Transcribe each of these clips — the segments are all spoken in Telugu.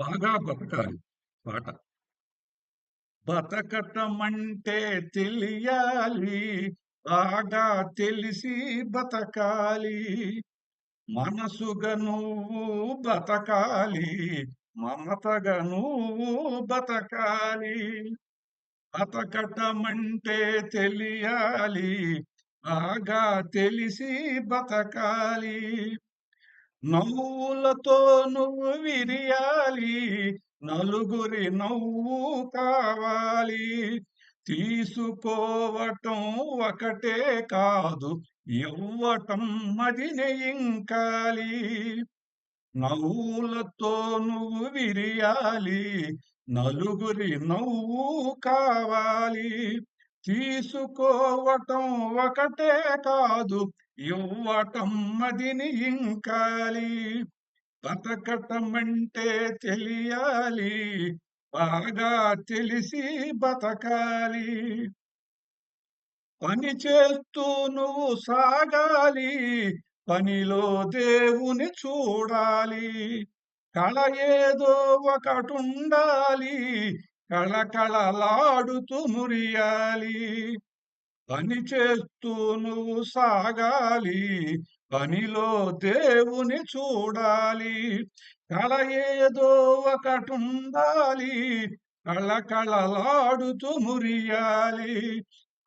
బాగా బతకాలి పాట. బతకటమంటే తెలియాలి, బాగా తెలిసి బతకాలి. మనసుగా నువ్వు బతకాలి, మమతగా నువ్వు బతకాలి. బతకటమంటే తెలియాలి, బాగా తెలిసి బతకాలి. నవ్వులతో నువ్వు విరియాలి, నలుగురి నవ్వు కావాలి. తీసుకోవటం ఒకటే కాదు, ఇవ్వటం మదిని ఇంకాలి. నవ్వులతో నువ్వు విరియాలి, నలుగురి నవ్వు కావాలి. తీసుకోవటం ఒకటే కాదు, ఇవ్వటం మదిని ఇంకాలి. బతకటమంటే తెలియాలి, బాగా తెలిసి బతకాలి. పని చేస్తూ నువ్వు సాగాలి, పనిలో దేవుని చూడాలి. కళ ఏదో ఒకటుండాలి, కళకళలాడుతూ మురియాలి. పని చేస్తూ నువ్వు సాగాలి, పనిలో దేవుని చూడాలి. కళ ఏదో ఒకటుండాలి, కళకళలాడుతూ మురియాలి.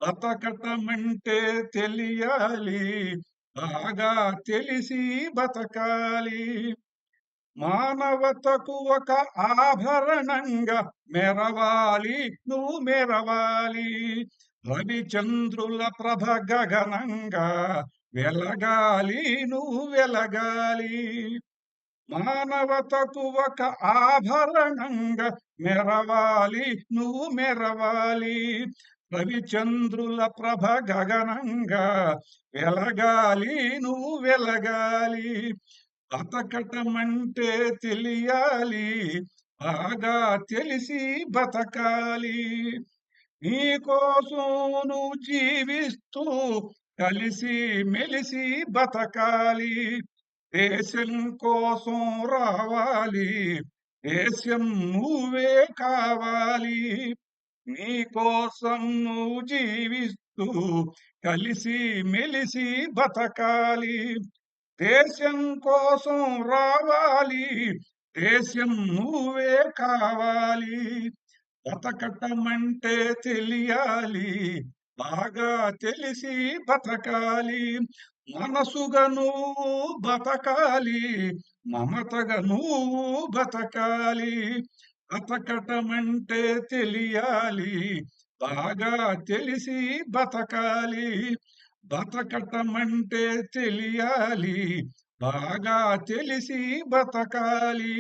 బతకటమంటే తెలియాలి, బాగా తెలిసి బతకాలి. మానవతకు ఒక ఆభరణంగా మెరవాలి, నువ్వు మెరవాలి. రవిచంద్రుల ప్రభ గగనంగా వెలగాలి, నువ్వు వెలగాలి. మానవతకు ఒక ఆభరణంగా మెరవాలి, నువ్వు మెరవాలి. రవిచంద్రుల ప్రభ గగనంగా వెలగాలి, నువ్వు వెలగాలి. బతకటమంటే తెలియాలి, బాగా తెలిసి బతకాలి. నీకోసం నువ్వు జీవిస్తూ కలిసి మెలిసి బతకాలి. దేశం కోసం రావాలి, దేశం నువ్వే కావాలి. నీకోసం నువ్వు జీవిస్తూ కలిసి మెలిసి బతకాలి. దేశం కోసం రావాలి, దేశం నువ్వే కావాలి. బతకటమంటే తెలియాలి, బాగా తెలిసి బతకాలి. మనసుగా నువ్వు బతకాలి, మమతగా నువ్వు బతకాలి. బతకటమంటే తెలియాలి, బాగా తెలిసి బతకాలి. బతకటమంటే తెలియాలి, బాగా తెలిసి బతకాలి.